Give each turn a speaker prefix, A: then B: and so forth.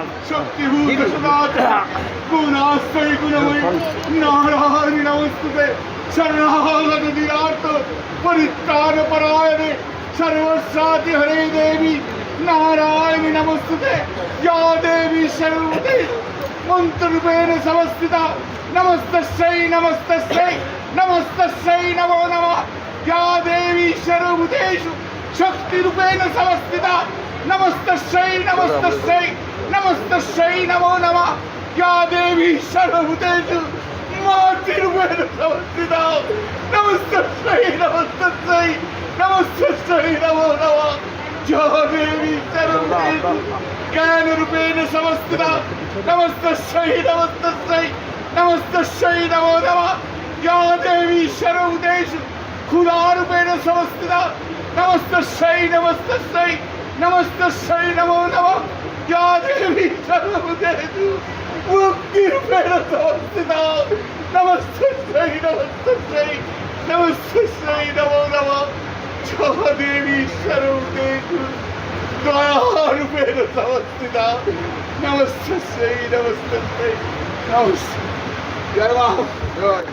A: शक्तिभूत सदा गुणाश्रय गुणमयी नारायण नमस्तुते शरणागत दियार्थ परित्राण परायणे सर्वसाति हरे देवी नारायण नमस्तुते या देवी सर्वते मन्त्ररूपेण समस्थिता नमस्तस्यै नमस्तस्यै नमस्तस्यै नमो नमः या देवी सर्वभूतेषु शक्तिरूपेण समस्थिता नमस्तस्यै नमस्तस्यै নমস্তস্যই নমো নমঃ। ইয়া দেবী সর্বভূতেষু মাতৃরূপেণ সমষ্টিতা নমস্তস্যই নমস্তস্যই নমস্তস্যই নমো নমঃ। যা দেবী সর্বভূতেষু জ্ঞানরূপেণ সমষ্টিতা নমস্তস্যই নমস্তস্যই নমস্তস্যই নমো নমঃ। ইয়া দেবী সর্বভূতেষু ক্ষুধারূপেণ সমষ্টিতা নমস্তস্যই নমস্তস্যই নমস্তস্যই নমো যেহেতু মুক্তির ফেরত হচ্ছে না নমস্তে শ্রী নমস্তে শ্রী নমস্তে শ্রী নম নম সহদেবী সর্বদেশু দয়ারূপেণ সমস্তিতা নমস্তে শ্রী নমস্তে শ্রী নমস্তে জয় মা জয়